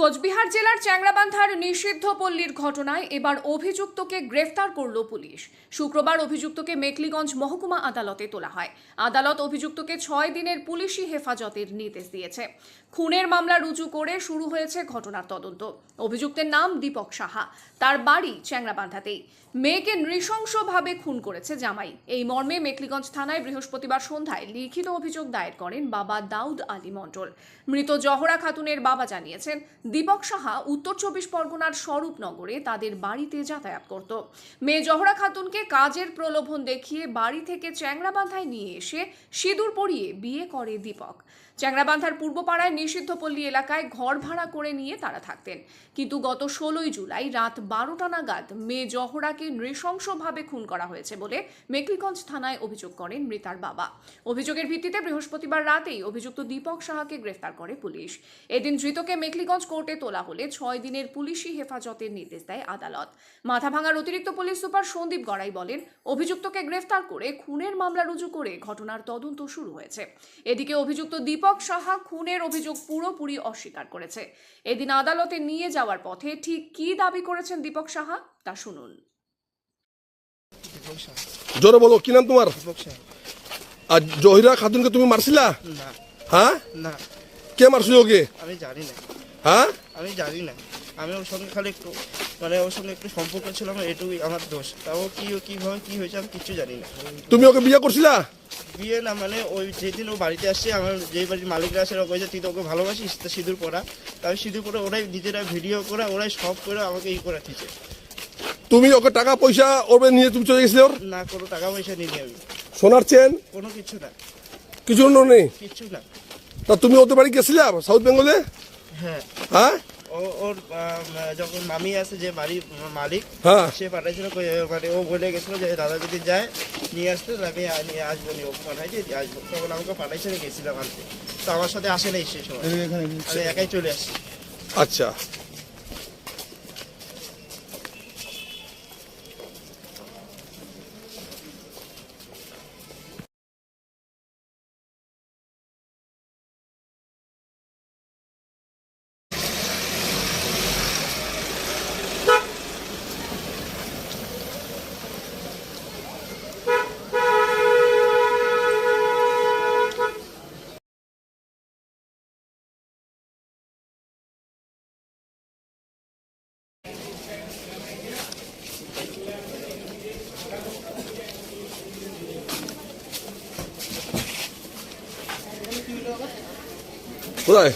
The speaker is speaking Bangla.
কোচবিহার জেলার চ্যাংরাবান্ধার নিষিদ্ধ পল্লীর ঘটনায় এবার অভিযুক্তকে গ্রেফতার করল পুলিশ। শুক্রবার অভিযুক্তকে মেকলিগঞ্জ মহকুমা আদালতে তোলা হয়। আদালত অভিযুক্তকে ছয় দিনের পুলিশি হেফাজতের নির্দেশ দিয়েছে। খুনের মামলা রুজু করে শুরু হয়েছে ঘটনার তদন্ত। অভিযুক্তের নাম দীপক সাহা। তার বাড়ি চ্যাংরাবান্ধাতেই মেয়েকে নৃশংসভাবে খুন করেছে জামাই। এই মর্মে মেকলিগঞ্জ থানায় বৃহস্পতিবার সন্ধ্যায় লিখিত অভিযোগ দায়ের করেন বাবা দাউদ আলী মণ্ডল। মৃত জহরা খাতুনের বাবা জানিয়েছেন দীপক সাহা উত্তর চব্বিশ পরগনার স্বরূপনগরে তাদের বাড়িতে যাতায়াত করত। মেয়ে জহরা খাতুনকে কাজের প্রলোভন দেখিয়ে বাড়ি থেকে চ্যাংরাবান্ধায় নিয়ে এসে সিঁদুর পরিয়ে বিয়ে করে দীপক। চ্যাংরাবান্ধার পূর্বপাড়ায় নিষিদ্ধ পল্লী এলাকায় ঘর ভাড়া করে নিয়ে তারা থাকতেন। কিন্তু গত ষোলোই জুলাই রাত বারোটা নাগাদ মেয়ে জহরাকে নৃশংসভাবে খুন করা হয়েছে বলে মেকলিগঞ্জ থানায় অভিযোগ করেন মৃতার বাবা। অভিযোগের ভিত্তিতে বৃহস্পতিবার রাতেই অভিযুক্ত দীপক সাহাকে গ্রেফতার করে পুলিশ। এদিন ধৃতকে মেকলিগঞ্জ কোর্টে তোলা হলে ছয় দিনের পুলিশি হেফাজতের নির্দেশ দেয় আদালত। মাথাভাঙার অতিরিক্ত পুলিশ সুপার সন্দীপ গড়াই বলেন অভিযুক্তকে গ্রেফতার করে খুনের মামলা রুজু করে ঘটনার তদন্ত শুরু হয়েছে। এদিকে অভিযুক্ত দীপক সাহা খুনের অভিযোগ পুরোপুরি অস্বীকার করেছে। এদিন আদালতে নিয়ে যাওয়ার পথে ঠিক কি দাবি করেছেন দীপক সাহা তা শুনুন। জোরে বলো কি নাম তোমার? আর জহিরা খাতুনকে তুমি মারছিলা? না। হ্যাঁ? না। কে মারছিল ওকে? আমি জানি না। হ্যাঁ? আমি জানি না। আমি ওর সঙ্গে খালি একটু মানে ওর সঙ্গে একটু সম্পর্ক ছিল আমার এটুকুই আমার দোষ। তাও কি কীভাবে কী হয়েছে আমি কিচ্ছু জানি না। তুমি ওকে বিয়ে করছিলা? বিয়ে না মানে ওই যেদিন ও বাড়িতে আসছে আমার যেই বাড়ির মালিকরা আসে ওরা কয়েছে তুই তো ওকে ভালোবাসিস তা সিঁদুর পরা। তাই সিঁদুর পরে ওরাই নিজেরা ভিডিও করে ওরাই সব করে আমাকে ই করে দিচ্ছে তুমি ওকে টাকা পয়সা ওর নিয়ে তুমি চলে গেছিলে ওর? না কোনো টাকা পয়সা নিই আমি। সোনার চেন? কোনো কিছু না। কিছু নেই? কিচ্ছু না। তা তুমি ওদের বাড়ি গেছিলা সাউথ বেঙ্গলে? হ্যাঁ। হ্যাঁ? ওর যখন মামি আছে যে বাড়ির মালিক হ্যাঁ। সে পাঠাইছিল মানে ও বলে গেছিল যে দাদা যদি যায় নিয়ে আসতে আমি নিয়ে আসব নি ও পাঠাইছে দিয়ে আসব। তখন আমাকে পাঠাইছে আমি গেছিলাম আনতে। তো আমার সাথে আসে নাই সে সময়। আমি একাই চলে আসি। আচ্ছা। Kolay.